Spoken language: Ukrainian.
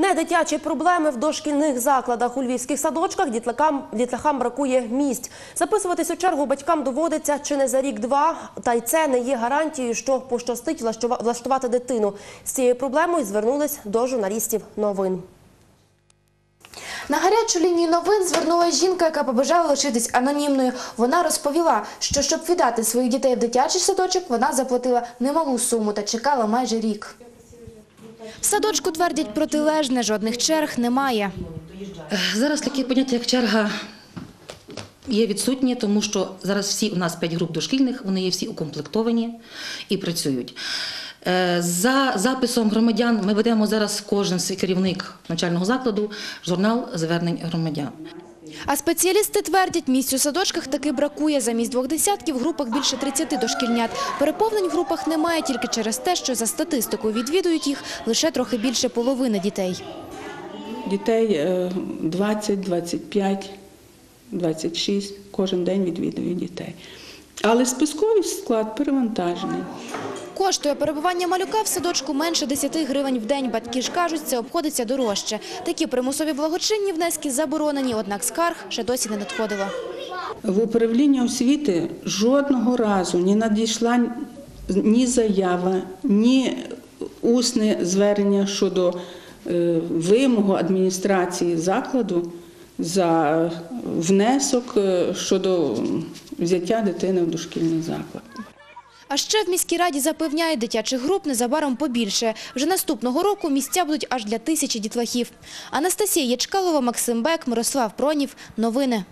Не дитячі проблеми в дошкільних закладах у львівських садочках дітлахам, дітлахам бракує місць. Записуватись у чергу батькам доводиться чи не за рік-два, та й це не є гарантією, що пощастить влаштува- влаштувати дитину. З цією проблемою звернулись до журналістів новин. На гарячу лінію новин звернулася жінка, яка побажала лишитись анонімною. Вона розповіла, що щоб віддати своїх дітей в дитячий садочок, вона заплатила немалу суму та чекала майже рік. В садочку твердять протилежне, жодних черг немає. Зараз таке поняття, як черга, є відсутні, тому що зараз всі у нас п'ять груп дошкільних, вони є всі укомплектовані і працюють. Е, За записом громадян ми ведемо зараз кожен керівник навчального закладу журнал звернень громадян. А спеціалісти твердять, місць у садочках таки бракує. Замість двох десятків в групах більше 30 дошкільнят. Переповнень в групах немає тільки через те, що за статистикою відвідують їх лише трохи більше половини дітей. Дітей е, 20, 25, 26 кожен день відвідує дітей. Але списковий склад перевантажений. Коштує перебування малюка в садочку менше 10 гривень в день. Батьки ж кажуть, це обходиться дорожче. Такі примусові благочинні внески заборонені, однак скарг ще досі не надходило. В управління освіти жодного разу не надійшла ні заява, ні усне звернення щодо е, вимогу адміністрації закладу за внесок е, щодо взяття дитини в дошкільний заклад. А ще в міській раді запевняють, дитячих груп незабаром побільше. Вже наступного року місця будуть аж для тисячі дітлахів. Анастасія Ячкалова, Максим Бек, Мирослав Пронів. Новини.